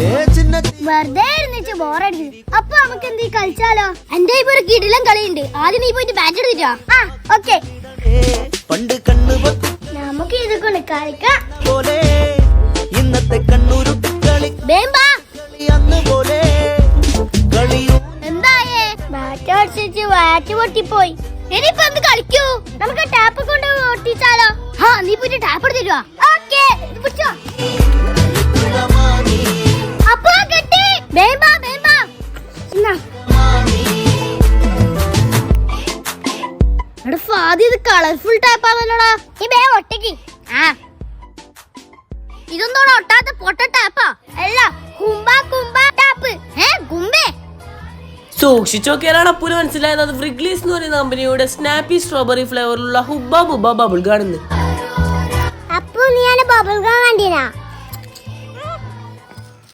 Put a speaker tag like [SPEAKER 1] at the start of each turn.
[SPEAKER 1] വെറുതെ ഇരുന്നിട്ട് ബോറടിക്കുന്നു അപ്പൊ നമുക്ക് എന്ത് കളിച്ചാലോ? എന്റെ ഇപ്പൊ ഒരു കിടിലം കളിയുണ്ട്. ആദ്യം നീ പോയിട്ട് ബാറ്റ് എടുത്തിട്ടോ ആ ഓക്കെ നമുക്ക് ഇത് കൊണ്ട് കളിക്കാം.
[SPEAKER 2] ഇന്നത്തെ കണ്ണൂരുട്ടി കളി. അന്ന് പോലെ
[SPEAKER 1] എന്തായേ? ബാറ്റ് അടിച്ചിട്ട് ബാറ്റ് പൊട്ടിപ്പോയി. ഇനിയിപ്പോ എന്ത് കളിക്കൂ? നമുക്ക് ടാപ്പ് കൊണ്ട് ഒട്ടിച്ചാലോ ആ നീ പോയിട്ട് ടാപ്പ് എടുത്തിട്ടോ ഓക്കെ പിടിച്ചോ. ഇത് കളർഫുൾ ടാപ്പ് ആണല്ലോടാ. ഈ ബേ ഒട്ടിക്ക് ആ. ഇതൊന്നോടെ ഒട്ടാത്ത പൊട്ട ടാപ്പാ അല്ല കുമ്പ കുമ്പ ടാപ്പ് ഏ കുമ്പേ
[SPEAKER 3] സൂക്ഷിച്ചു നോക്കിയാലാണ് അപ്പൂന് മനസ്സിലായത്. അത് ഫ്രിഗ്ലീസ് എന്ന് പറയുന്ന കമ്പനിയുടെ സ്നാപ്പി സ്ട്രോബെറി ഫ്ലേവറിലുള്ള ഹുബ ബുബ ബബിൾ ഗാണെന്ന്
[SPEAKER 1] അപ്പൊ നീ ബബിൾ ഗാൻ കണ്ടിനാ?